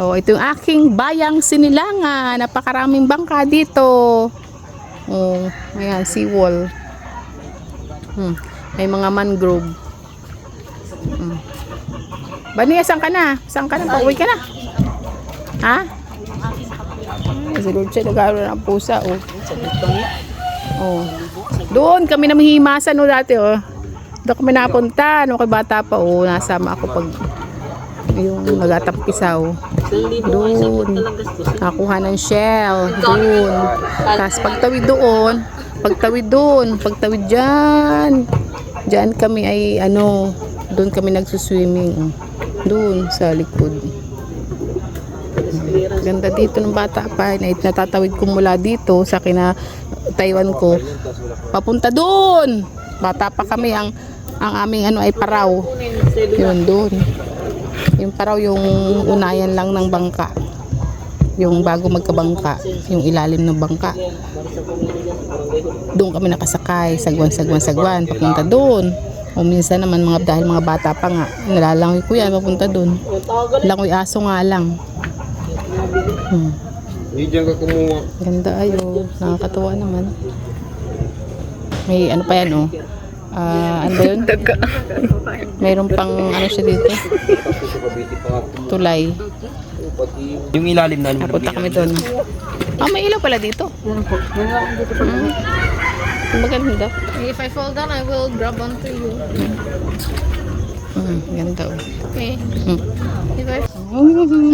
Oh, ito yung aking bayang sinilangan. Napakaraming bangka dito. Oh, ayan, seawall. Hmm. May mga mangrove. Hmm. Bania, saan ka na? Saan ka na? Pauwi ka na? Ha? Si Lord siya nag-aaral ng pusa, oh. Oh. Doon kami namihimasan, oh, dati, oh. Doon kami napunta, nung kay bata pa, oh. Nasama ako pag yung nagatampisaw. Doon. Nakuha ng shell. Doon. Tapos pagtawid doon, pagtawid doon, pagtawid dyan. Dyan kami ay ano, doon kami nagsuswimming. Doon sa likod. Ganda dito ng bata pa. Na- Natatawid ko mula dito sa kina Taiwan ko. Papunta doon. Bata pa kami ang ang aming ano ay paraw. Yun doon. Yung paraw yung unayan lang ng bangka. Yung bago magkabangka, yung ilalim ng bangka. Doon kami nakasakay, sagwan, sagwan, sagwan, papunta doon. O minsan naman mga dahil mga bata pa nga, nalalangoy ko yan, papunta doon. Langoy aso nga lang. Hmm. Hindi dyan ka kumuha. Ganda ayo, nakakatuwa naman. May ano pa yan oh. Ah, ano yun? Mayroon pang ano siya dito, tulay. Yung ilalim na Napunta kami doon. Ah, may ilaw pala dito. Hmm. Maganda. If I fall down, I will grab onto you. Hmm, ganda oh. Okay. Hmm. If I Hmm.